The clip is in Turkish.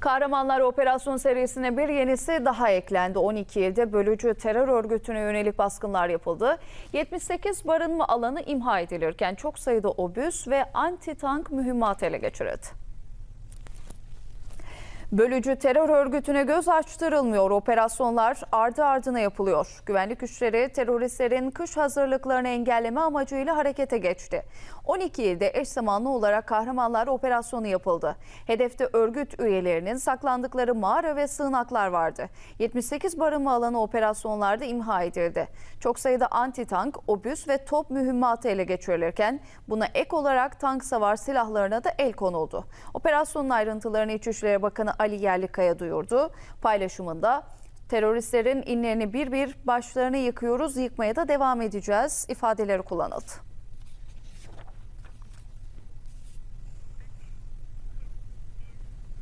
Kahramanlar Operasyon serisine bir yenisi daha eklendi. 12 ilde bölücü terör örgütüne yönelik baskınlar yapıldı. 78 barınma alanı imha edilirken çok sayıda obüs ve anti-tank mühimmat ele geçirildi. Bölücü terör örgütüne göz açtırılmıyor. Operasyonlar ardı ardına yapılıyor. Güvenlik güçleri teröristlerin kış hazırlıklarını engelleme amacıyla harekete geçti. 12 ilde eş zamanlı olarak kahramanlar operasyonu yapıldı. Hedefte örgüt üyelerinin saklandıkları mağara ve sığınaklar vardı. 78 barınma alanı operasyonlarda imha edildi. Çok sayıda anti-tank, obüs ve top mühimmatı ele geçirilirken buna ek olarak tank savar silahlarına da el konuldu. Operasyonun ayrıntılarını İçişleri Bakanı Ali Yerlikaya duyurdu. Paylaşımında teröristlerin inlerini bir bir başlarını yıkıyoruz, yıkmaya da devam edeceğiz ifadeleri kullanıldı.